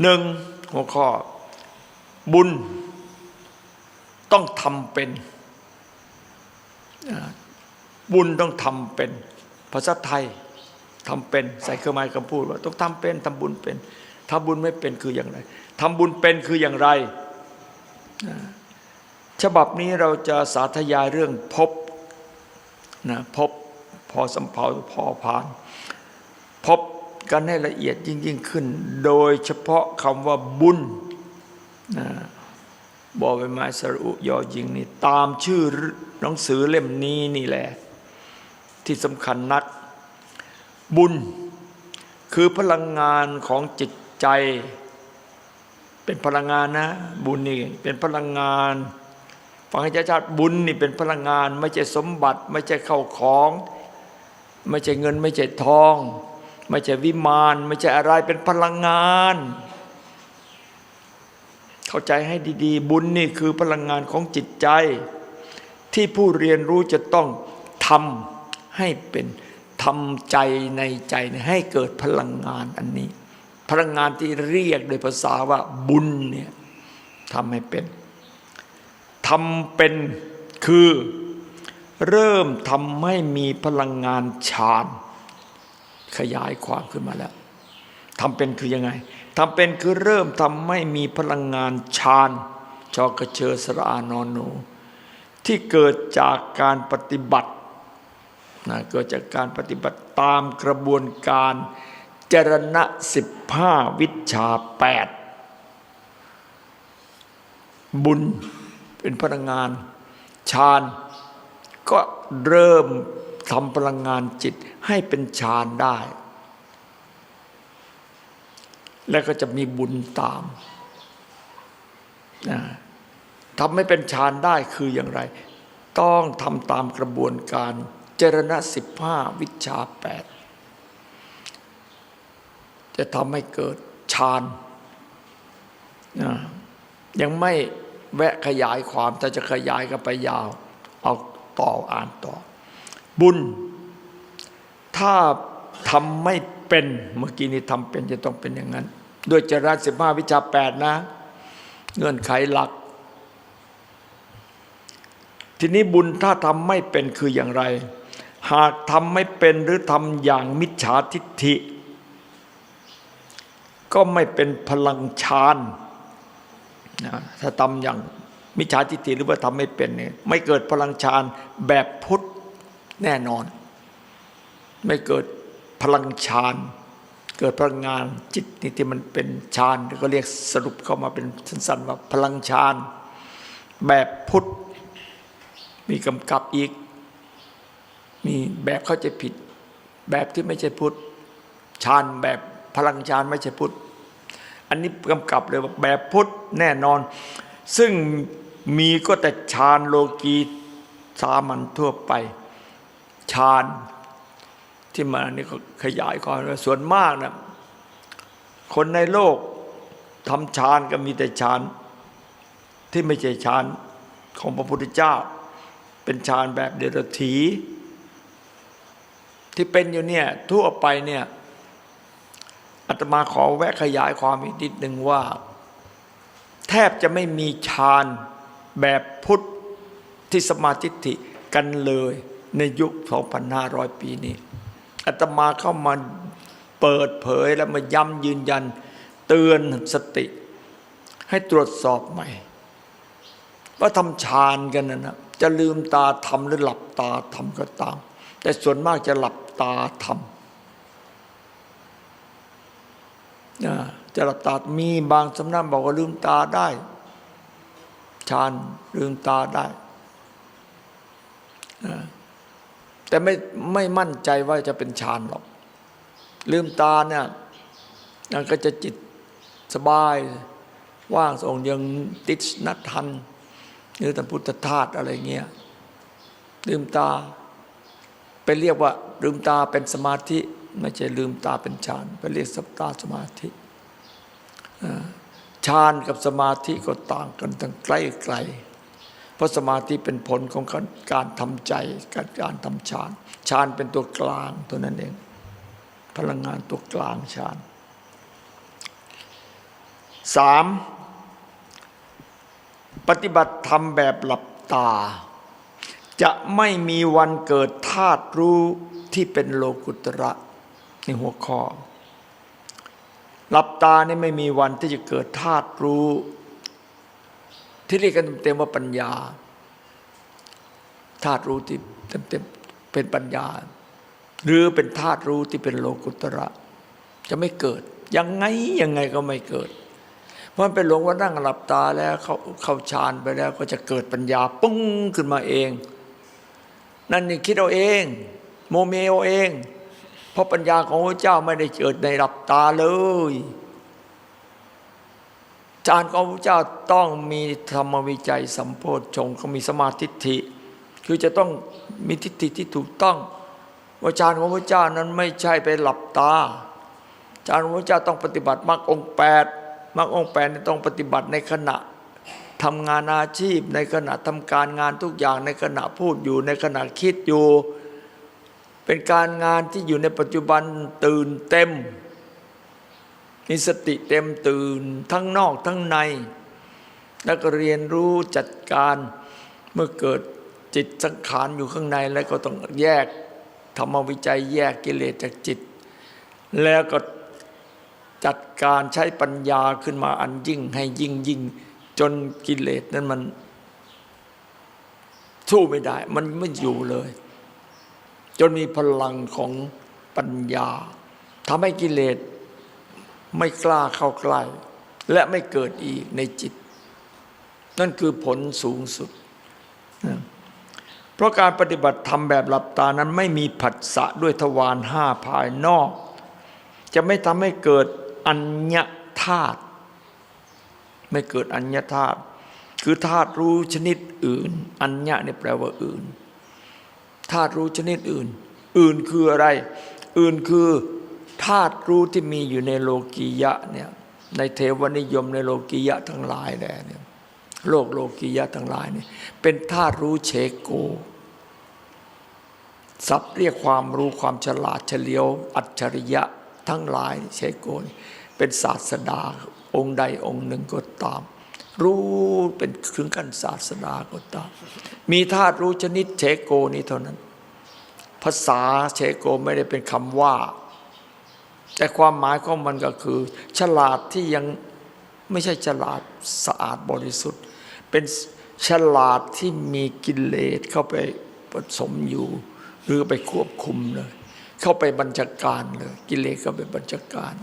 หนึ่งหัวข้อ บุญต้องทำเป็น บุญต้องทำเป็น ภาษาไทยทำเป็น ใส่เครื่องหมายคำพูดว่า ต้องทำเป็นทำบุญเป็นทำบุญไม่เป็นคืออย่างไรทำบุญเป็นคืออย่างไร ฉบับนี้เราจะสาธยายเรื่องพบนะพบพอสำเพาพอพาน พบ กันให้ละเอียดยิ่งยิ่งขึ้น โดยเฉพาะคำว่าบุญนะบอใบไม้สรุยอยิงนี่ตามชื่อหนังสือเล่มนี้นี่แหละ ที่สำคัญนัก บุญ คือพลังงานของจิตใจ เป็นพลังงานนะ บุญนี่เป็นพลังงานฟังให้ชัดๆบุญนี่เป็นพลังงาน ไม่ใช่สมบัติ ไม่ใช่เข้าของ ไม่ใช่เงิน ไม่ใช่ทอง ไม่ใช่วิมาน ไม่ใช่อะไรเป็นพลังงาน เข้าใจให้ดีๆ บุญนี่คือพลังงานของจิตใจ ที่ผู้เรียนรู้จะต้องทำให้เป็นทำใจในใจให้เกิดพลังงานอันนี้ พลังงานที่เรียกโดยภาษาว่าบุญเนี่ยทำให้เป็นทำเป็นคือเริ่มทำให้มีพลังงานฌาน ขยายความขึ้นมาแล้วทำเป็นคือยังไงทำเป็นคือเริ่มทำให้มีพลังงานฌานชอกระเชอสระอานอนโนที่เกิดจากการปฏิบัตินะเกิดจากการปฏิบัติตามกระบวนการจรณะสิบห้าวิชาแปดบุญเป็นพลังงานฌานก็เริ่ม ทำพลังงานจิตให้เป็นฌานได้ แล้วก็จะมีบุญตามนะทำให้เป็นฌานได้คืออย่างไร ต้องทำตามกระบวนการเจรณะสิบห้าวิชาแปดจะทำให้เกิดฌานนะยังไม่แวะขยายความแต่จะขยายกันไปยาว เอาต่ออ่านต่อ บุญ ถ้าทำไม่เป็นเมื่อกี้นี้ทำเป็นจะต้องเป็นอย่างนั้น ด้วยจรัสสิบห้าวิชาแปดนะ เงื่อนไขหลัก ทีนี้บุญถ้าทำไม่เป็นคืออย่างไร หากทำไม่เป็นหรือทำอย่างมิจฉาทิฏฐิ ก็ไม่เป็นพลังฌานนะถ้าทำอย่างมิจฉาทิฏฐิหรือว่าทำไม่เป็นเนี่ยไม่เกิดพลังฌานแบบพุทธ แน่นอน ไม่เกิดพลังฌานเกิดพลังงานจิตนี่ที่มันเป็นฌานก็เรียกสรุปเข้ามาเป็นสั้นๆว่าพลังฌานแบบพุทธมีกำกับอีก มีแบบเข้าใจผิด แบบที่ไม่ใช่พุทธฌานแบบพลังฌานไม่ใช่พุทธอันนี้กำกับเลยว่าแบบพุทธแน่นอน ซึ่งมีก็แต่ฌานโลกีสามัญทั่วไป ฌานที่มานี่ก็ขยายความว่าส่วนมากนะคนในโลกทำฌานก็มีแต่ฌานที่ไม่ใช่ฌานของพระพุทธเจ้า เป็นฌานแบบเดรัจฉีที่เป็นอยู่เนี่ยทั่วไปเนี่ยอาตมาขอแวะขยายความอีกนิดหนึ่งว่า แทบจะไม่มีฌานแบบพุทธที่สมาธิิกันเลย ในยุค 2,500 ปีนี้อาตมาเข้ามาเปิดเผยแล้วมาย้ำยืนยัน เตือนสติ ให้ตรวจสอบใหม่ว่าทำฌานกันนะนะจะลืมตาทำหรือหลับตาทำก็ตาม แต่ส่วนมากจะหลับตาทำจะหลับตามีบางสำนักบอกว่าลืมตาได้ฌานลืมตาได้ แต่ไม่ไม่มั่นใจว่าจะเป็นฌานหรอก ลืมตาเนี่ยนั่นก็จะจิตสบาย ว่างทรงยังติดนัทัน หรือท่านพุทธทาสอะไรเงี้ยลืมตาไปเรียกว่า ลืมตาเป็นสมาธิ ไม่ใช่ลืมตาเป็นฌานไปเรียกสัพตาสมาธิฌานกับสมาธิก็ต่างกันตั้งใกล้ไกล เพราะสมาธิเป็นผลของการทำใจการการทำฌานฌานเป็นตัวกลางตัวนั้นเอง พลังงานตัวกลางฌานสามปฏิบัติธรรมแบบหลับตา จะไม่มีวันเกิดธาตุรู้ที่เป็นโลกุตระในหัวข้อหลับตานี่ไม่มีวันที่จะเกิดธาตุรู้ ที่เรียกกันเต็มๆว่าปัญญาธาตุรู้ที่เต็มๆเป็นปัญญา หรือเป็นธาตุรู้ที่เป็นโลกุตระ จะไม่เกิด ยังไงยังไงก็ไม่เกิด เพราะเป็นหลงว่านั่งหลับตาแล้วเขาเข้าฌานไปแล้วก็จะเกิดปัญญาปุ้งขึ้นมาเอง นั่นนี่คิดเอาเอง โมเมเอาเอง เพราะปัญญาของพระเจ้าไม่ได้เกิดในหลับตาเลย ฌานของพระเจ้าต้องมีธรรมวิจัยสัมโพธชงเขามีสมาธิฐิคือจะต้องมีทิฏฐิที่ถูกต้องว่าฌานของพระเจ้านั้นไม่ใช่ไปหลับตาฌานของพระเจ้าต้องปฏิบัติมรรคองค์แปดมรรคองค์แปดนี่ต้องปฏิบัติในขณะทำงานอาชีพ ในขณะทำการงานทุกอย่างในขณะพูดอยู่ในขณะคิดอยู่ เป็นการงานที่อยู่ในปัจจุบันตื่นเต็ม มีสติเต็มตื่นทั้งนอกทั้งใน แล้วก็เรียนรู้จัดการเมื่อเกิดจิตสังขารอยู่ข้างในแล้วก็ต้องแยกธรรมวิจัยแยกกิเลสจากจิต แล้วก็จัดการใช้ปัญญาขึ้นมาอันยิ่งให้ยิ่งยิ่งจนกิเลสนั้นมันสู้ไม่ได้ มันไม่อยู่เลย จนมีพลังของปัญญาทำให้กิเลส ไม่กล้าเข้าใกล้และไม่เกิดอีกในจิต นั่นคือผลสูงสุด เพราะการปฏิบัติธรรมแบบหลับตานั้นไม่มีผัสสะด้วยทวารห้าภายนอก จะไม่ทำให้เกิดอัญญธาตุไม่เกิดอัญญธาตุคือธาตุรู้ชนิดอื่น อัญญะเนี่ยแปลว่าอื่นธาตุรู้ชนิดอื่น อื่นคืออะไร อื่นคือ ธาตุรู้ที่มีอยู่ในโลกียะเนี่ยในเทวนิยมในโลกียะทั้งหลายแหลเนี่ยโลกโลกียะทั้งหลายเนี่ยเป็นธาตุรู้เชโกศัพท์เรียกความรู้ความฉลาดเฉลียว อัจฉริยะทั้งหลายเชโกนเป็นศาสดาองค์ใดองค์หนึ่งก็ตาม รู้เป็นถึงขั้นศาสดาก็ตาม มีธาตุรู้ชนิดเชโกนี้เท่านั้น ภาษาเชโกไม่ได้เป็นคำว่า แต่ความหมายของมันก็คือ ฉลาดที่ยังไม่ใช่ฉลาดสะอาดบริสุทธิ์ เป็นฉลาดที่มีกิเลสเข้าไปผสมอยู่ หรือไปควบคุมเลย เข้าไปบัญชาการเลย กิเลสเข้าไปบัญชาการ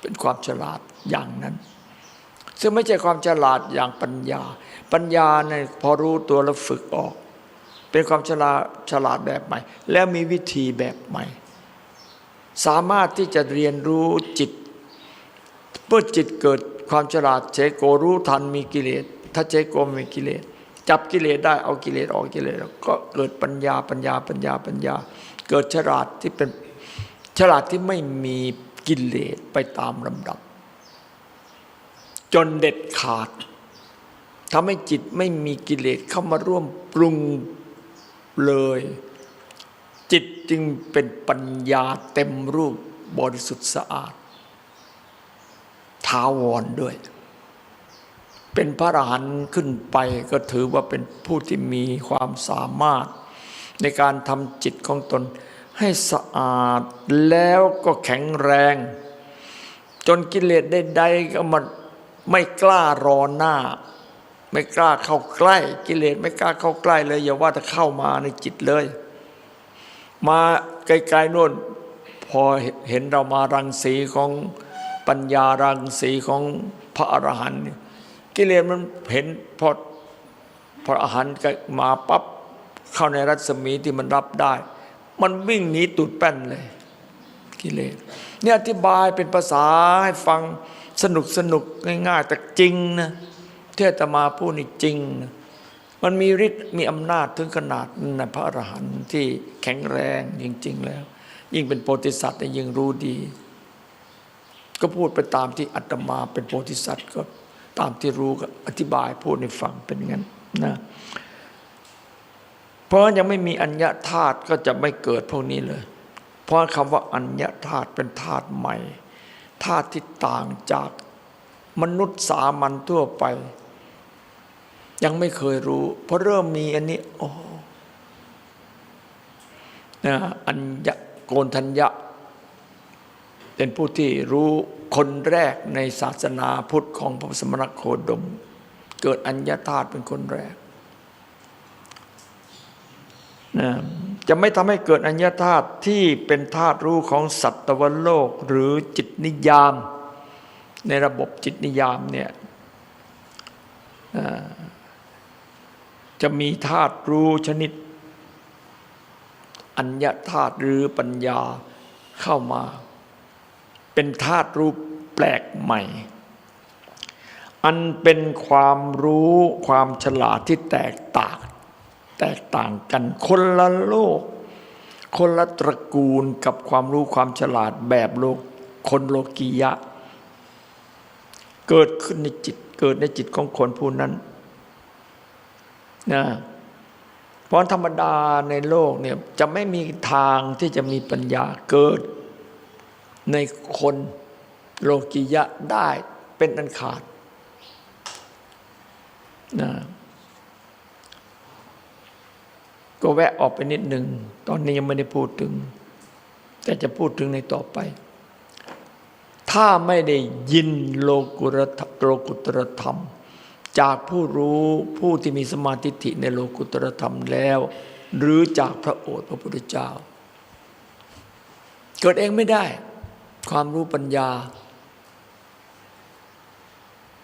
เป็นความฉลาดอย่างนั้น ซึ่งไม่ใช่ความฉลาดอย่างปัญญา ปัญญาเนี่ยพอรู้ตัวแล้วฝึกออก เป็นความฉลาดฉลาดแบบใหม่ แล้วมีวิธีแบบใหม่ สามารถที่จะเรียนรู้จิตเมื่อจิตเกิดความฉลาดเจโกรู้ทันมีกิเลสถ้าเจโกมีกิเลสจับกิเลสได้เอากิเลสออกกิเลสก็เกิดปัญญาปัญญาปัญญาปัญญา เกิดฉลาดที่เป็นฉลาดที่ไม่มีกิเลสไปตามลำดับ จนเด็ดขาดทำให้จิตไม่มีกิเลสเข้ามาร่วมปรุงเลย จิตจึงเป็นปัญญาเต็มรูปบริสุทธิ์สะอาดท้าวรด้วย เป็นพระอรหันต์ขึ้นไปก็ถือว่าเป็นผู้ที่มีความสามารถ ในการทำจิตของตนให้สะอาดแล้วก็แข็งแรง จนกิเลสใดๆก็มันไม่กล้ารอหน้า ไม่กล้าเข้าใกล้ กิเลสไม่กล้าเข้าใกล้เลยอย่าว่าจะเข้ามาในจิตเลย มาไกลๆโน่นพอเห็นเรามารังสีของปัญญารังสีของพระอรหันต์กิเลสมันเห็นพอพระอรหันต์มาปั๊บเข้าในรัศมีที่มันรับได้ มันวิ่งหนีตุดแป้นเลย กิเลสเนี่ยอธิบายเป็นภาษาให้ฟังสนุกสนุกง่ายๆแต่จริงนะเทศมาพูดนี่จริงนะ มันมีฤทธิ์มีอำนาจถึงขนาดนั้นพระอรหันต์ที่แข็งแรงจริง ๆ แล้ว ยิ่งเป็นโพธิสัตว์ยิ่งรู้ดี ก็พูดไปตามที่อัตมาเป็นโพธิสัตว์ก็ตามที่รู้ก็อธิบายพูดให้ฟังเป็นงั้นนะเพราะยังไม่มีอัญญาธาตุก็จะไม่เกิดพวกนี้เลย เพราะคำว่าอัญญาธาตุเป็นธาตุใหม่ธาตุที่ต่างจากมนุษย์สามัญทั่วไป ยังไม่เคยรู้เพราะเริ่มมีอันนี้โอ้นะอัญญะโกนทัญญะ เป็นผู้ที่รู้คนแรกในศาสนาพุทธของพระสมณโคดม เกิดอัญญาธาตุเป็นคนแรกนะจะไม่ทำให้เกิดอัญญาธาตุที่เป็นธาตุรู้ของสัตวโลกหรือจิตนิยาม ในระบบจิตนิยามเนี่ย อ่า จะมีธาตุรู้ชนิด อัญญาธาตุหรือปัญญาเข้ามา เป็นธาตุรู้แปลกใหม่ อันเป็นความรู้ความฉลาดที่แตกต่างแตกต่างกันคนละโลก คนละตระกูลกับความรู้ความฉลาดแบบโลกคนโลกียะ เกิดขึ้นในจิตเกิดในจิตของคนผู้นั้น นะเพราะธรรมดาในโลกเนี่ยจะไม่มีทางที่จะมีปัญญาเกิด ในคนโลกียะได้เป็นอันขาดนะก็แวะออกไปนิดหนึ่ง ตอนนี้ยังไม่ได้พูดถึง แต่จะพูดถึงในต่อไป ถ้าไม่ได้ยินโลกุรธโลกุตรธรรม จากผู้รู้ผู้ที่มีสมาธิิในโลกุตรธรรมแล้ว หรือจากพระโอษฐ์พระพุทธเจ้า เกิดเองไม่ได้ ความรู้ปัญญา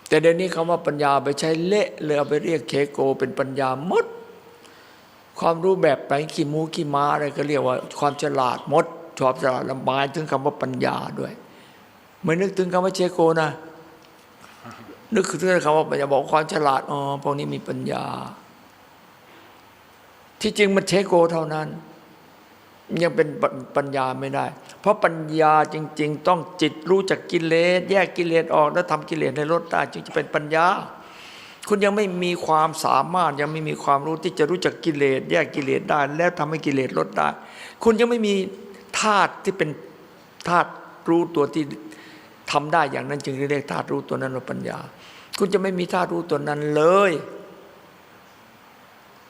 แต่เดี๋ยวนี้คำว่าปัญญาไปใช้เละเลยเอาไปเรียกเคโกเป็นปัญญามด ความรู้แบบไหนขี้มูขี้ม้าอะไรก็เรียกว่า ความฉลาดมดชอบฉลาดละหมายถึงคำว่าปัญญาด้วยไม่นึกถึงคำว่าเชโกนะ นึกถึงคำว่าปัญญาบอกความฉลาดอ๋อพวกนี้มีปัญญา ที่จริงมันเชโกเท่านั้น ยังเป็นปัญญาไม่ได้ เพราะปัญญาจริง ๆ ต้องจิตรู้จักกิเลส แยกกิเลสออกแล้วทำกิเลสให้ลดได้จึงจะเป็นปัญญา คุณยังไม่มีความสามารถยังไม่มีความรู้ที่จะรู้จักกิเลส แยกกิเลสได้ แล้วทำให้กิเลสลดได้ คุณยังไม่มีธาตุที่เป็นธาตุรู้ตัวที่ทำได้อย่างนั้นจึงเรียกธาตุรู้ตัวนั้นว่าปัญญา คุณจะไม่มีท่ารู้ตัวนั้นเลย